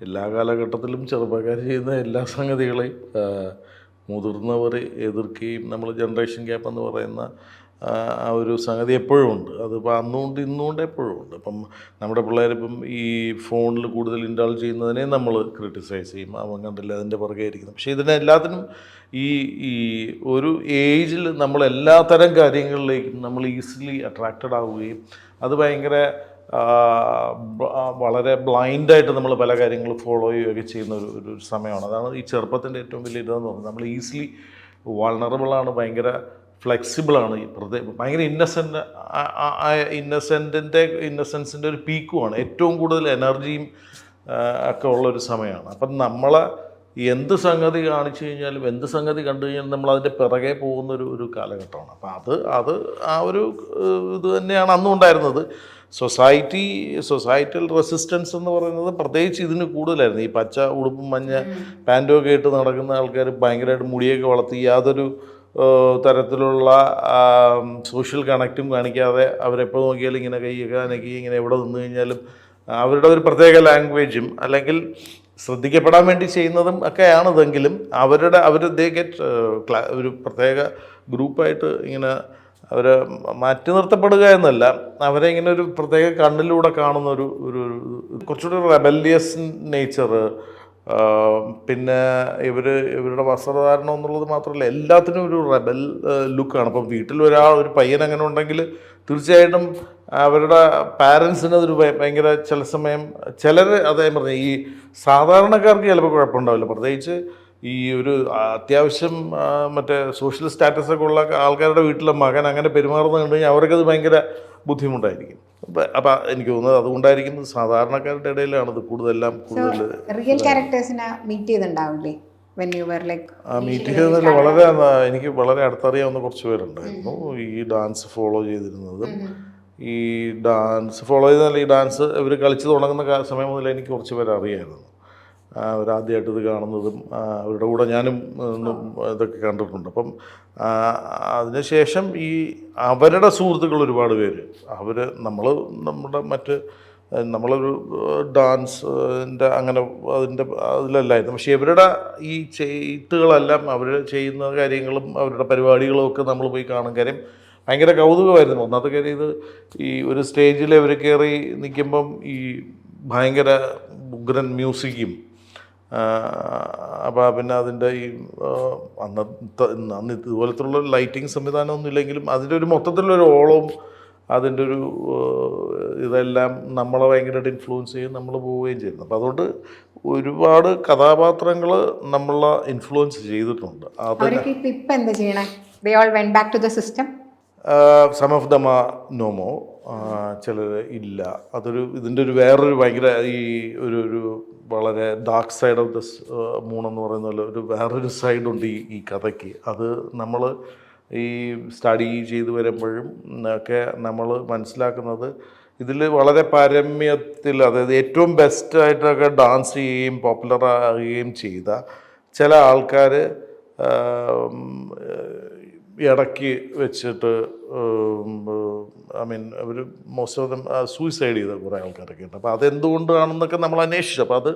എല്ലാ കാലഘട്ടത്തിലും ചെറുപ്പക്കാർ ചെയ്യുന്ന എല്ലാ സംഗതികളെയും മുതിർന്നവർ എതിർക്കുകയും നമ്മൾ ജനറേഷൻ ഗ്യാപ്പ് എന്ന് പറയുന്ന ആ, ഒരു സംഗതി എപ്പോഴും ഉണ്ട്. അതിപ്പോൾ അന്നുകൊണ്ട് ഇന്നുകൊണ്ട് എപ്പോഴും ഉണ്ട്. അപ്പം നമ്മുടെ പിള്ളേരിപ്പം ഈ ഫോണിൽ കൂടുതൽ ഇൻവോൾവ് ചെയ്യുന്നതിനെ നമ്മൾ ക്രിട്ടിസൈസ് ചെയ്യും. അവൻ കണ്ടില്ല അതിന്റെ പുറകെ ഇരിക്കുന്നത് പക്ഷേ ഇതിനെ എല്ലാത്തിനും ഈ ഈ ഒരു ഏജിൽ നമ്മൾ എല്ലാ തരം കാര്യങ്ങളിലേക്കും നമ്മൾ ഈസിലി അട്രാക്റ്റഡ് ആവുകയും അത് ഭയങ്കര വളരെ ബ്ലൈൻഡായിട്ട് നമ്മൾ പല കാര്യങ്ങളും ഫോളോ ചെയ്യുകയൊക്കെ ചെയ്യുന്ന ഒരു ഒരു സമയമാണ്. അതാണ് ഈ ചെറുപ്പത്തിന്റെ ഏറ്റവും വലിയ ഇതെന്ന് പറയുന്നത് നമ്മൾ ഈസിലി വളണറബിളാണ് ഭയങ്കര ഫ്ലെക്സിബിളാണ് ഈ പ്രത്യേക ഭയങ്കര ഇന്നസെന്റ് ഇന്നസെന്റിന്റെ ഇന്നസെൻസിന്റെ ഒരു പീക്കുമാണ് ഏറ്റവും കൂടുതൽ എനർജിയും ഒക്കെ ഉള്ളൊരു സമയമാണ്. അപ്പം നമ്മളെ എന്ത് സംഗതി കാണിച്ചു കഴിഞ്ഞാലും എന്ത് സംഗതി കണ്ടു കഴിഞ്ഞാലും നമ്മൾ അതിന്റെ പിറകെ പോകുന്ന ഒരു ഒരു കാലഘട്ടമാണ്. അപ്പോൾ അത് അത് ആ ഒരു ഇത് തന്നെയാണ് അന്നും ഉണ്ടായിരുന്നത്. സൊസൈറ്റി സൊസൈറ്റൽ റെസിസ്റ്റൻസ് എന്ന് പറയുന്നത് പ്രത്യേകിച്ച് ഇതിന് കൂടുതലായിരുന്നു. ഈ പച്ച ഉടുപ്പും മഞ്ഞ പാന്റും ഒക്കെ ഇട്ട് നടക്കുന്ന ആൾക്കാർ ഭയങ്കരമായിട്ട് മുടിയൊക്കെ വളർത്തി യാതൊരു തരത്തിലുള്ള സോഷ്യൽ കണക്റ്റും കാണിക്കാതെ അവരെപ്പോൾ നോക്കിയാലും ഇങ്ങനെ കൈയൊക്കെ അനക്കി ഇങ്ങനെ എവിടെ നിന്ന് കഴിഞ്ഞാലും അവരുടെ ഒരു പ്രത്യേക ലാംഗ്വേജും അല്ലെങ്കിൽ ശ്രദ്ധിക്കപ്പെടാൻ വേണ്ടി ചെയ്യുന്നതും ഒക്കെയാണ് അവരുടെ അവർ ദേ ഗെറ്റ് ഒരു പ്രത്യേക ഗ്രൂപ്പായിട്ട് ഇങ്ങനെ അവർ മാറ്റി നിർത്തപ്പെടുക എന്നല്ല. അവരെ ഇങ്ങനെ ഒരു പ്രത്യേക കണ്ണിലൂടെ കാണുന്ന ഒരു ഒരു ഒരു- കുറച്ചുകൂടി റെബല്യസ് നേച്ചർ പിന്നെ ഇവർ ഇവരുടെ വസ്ത്രധാരണം എന്നുള്ളത് മാത്രമല്ല എല്ലാത്തിനും ഒരു റെബൽ ലുക്കാണ് അപ്പം വീട്ടിൽ ഒരാൾ ഒരു പയ്യൻ അങ്ങനെ ഉണ്ടെങ്കിൽ തീർച്ചയായിട്ടും അവരുടെ പാരൻസിന് അതൊരു ഭയങ്കര ചില സമയം ചിലർ അതേ പറഞ്ഞ ഈ സാധാരണക്കാർക്ക് ചിലപ്പോൾ കുഴപ്പമുണ്ടാവില്ല. പ്രത്യേകിച്ച് ഈ ഒരു അത്യാവശ്യം മറ്റേ സോഷ്യൽ സ്റ്റാറ്റസ് ഒക്കെ ഉള്ള ആൾക്കാരുടെ വീട്ടിലെ മകൻ അങ്ങനെ പെരുമാറുന്നത് കണ്ടു കഴിഞ്ഞാൽ അവർക്കത് ഭയങ്കര ബുദ്ധിമുട്ടായിരിക്കും. അപ്പം എനിക്ക് തോന്നുന്നത് അതുകൊണ്ടായിരിക്കും സാധാരണക്കാരുടെ ഇടയിലാണ് ഇത് കൂടുതലെല്ലാം കൂടുതൽ റിയൽ ക്യാരക്ടേഴ്സിനെ മീറ്റ് ചെയ്തിട്ടുണ്ടാവില്ലേ മീറ്റ് ചെയ്തതല്ല വളരെ എനിക്ക് വളരെ അടുത്തറിയാവുന്ന കുറച്ച് പേരുണ്ടായിരുന്നു ഈ ഡാൻസ് ഫോളോ ചെയ്തിരുന്നതും ഈ ഡാൻസ് ഫോളോ ചെയ്താൽ ഈ ഡാൻസ് ഇവർ കളിച്ചു തുടങ്ങുന്ന സമയം മുതൽ എനിക്ക് കുറച്ച് പേരെ അറിയായിരുന്നു. അവരാദ്യമായിട്ട് ഇത് കാണുന്നതും അവരുടെ കൂടെ ഞാനും ഇതൊക്കെ കണ്ടിട്ടുണ്ട്. അപ്പം അതിനുശേഷം ഈ അവരുടെ സുഹൃത്തുക്കൾ ഒരുപാട് പേര്. അവർ നമ്മൾ നമ്മുടെ മറ്റ് നമ്മളൊരു ഡാൻസിന്റെ അങ്ങനെ അതിന്റെ അതിലല്ലായിരുന്നു. പക്ഷേ ഇവരുടെ ഈ ചെയ്ത്തുകളെല്ലാം അവർ ചെയ്യുന്ന കാര്യങ്ങളും അവരുടെ പരിപാടികളും ഒക്കെ നമ്മൾ പോയി കാണും. കാര്യം ഭയങ്കര കൗതുകമായിരുന്നു. ഒന്നാമത്തെ കാര്യം ഇത് ഈ ഒരു സ്റ്റേജിൽ അവർ കയറി നിൽക്കുമ്പം ഈ ഭയങ്കര ഉഗ്രൻ മ്യൂസിക്കും അപ്പോൾ പിന്നെ അതിന്റെ ഈ അന്നത്തെ അന്ന് ഇതുപോലത്തുള്ള ലൈറ്റിംഗ് സംവിധാനമൊന്നും ഇല്ലെങ്കിലും അതിന്റെ ഒരു മൊത്തത്തിലുള്ളൊരു ഓളവും അതിന്റെ ഒരു ഇതെല്ലാം നമ്മളെ ഭയങ്കരമായിട്ട് ഇൻഫ്ലുവൻസ് ചെയ്യും നമ്മൾ പോവുകയും ചെയ്യുന്നു. അപ്പോൾ അതുകൊണ്ട് ഒരുപാട് കഥാപാത്രങ്ങൾ നമ്മളെ ഇൻഫ്ലുവൻസ് ചെയ്തിട്ടുണ്ട്. അത് ദേ the system some of them no more ചിലർ ഇല്ല. അതൊരു ഇതിന്റെ ഒരു വേറൊരു ഭയങ്കര ഈ ഒരു ഒരു വളരെ dark side of the moon എന്ന് പറയുന്ന ഒരു വേറൊരു സൈഡുണ്ട് ഈ ഈ കഥയ്ക്ക്. അത് നമ്മൾ ഈ സ്റ്റഡി ചെയ്തു വരുമ്പോഴും ഒക്കെ നമ്മൾ മനസ്സിലാക്കുന്നത് ഇതിൽ വളരെ പാരമ്യത്തിൽ അതായത് ഏറ്റവും ബെസ്റ്റായിട്ടൊക്കെ ഡാൻസ് ചെയ്യുകയും പോപ്പുലർ ആകുകയും ചെയ്ത ചില ആൾക്കാർ ഇടയ്ക്ക് വെച്ചിട്ട് ഐ മീൻ അവർ മോസ്റ്റ് ഓഫ് ദം സൂയിസൈഡ് ചെയ്ത കുറേ ആൾക്കാരൊക്കെ ഉണ്ട്. അപ്പോൾ അതെന്തുകൊണ്ടാണെന്നൊക്കെ നമ്മൾ അന്വേഷിച്ചു. അപ്പോൾ അത്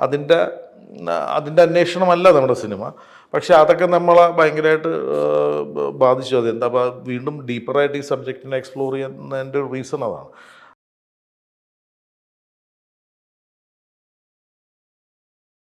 അതിന്റെ അതിന്റെ അന്വേഷണമല്ല നമ്മുടെ സിനിമ. പക്ഷേ അതൊക്കെ നമ്മളെ ഭയങ്കരമായിട്ട് ബാധിച്ചു. അത് എന്താ വീണ്ടും ഡീപ്പറായിട്ട് ഈ സബ്ജക്റ്റിനെ എക്സ്പ്ലോർ ചെയ്യുന്നതിന്റെ റീസൺ അതാണ്.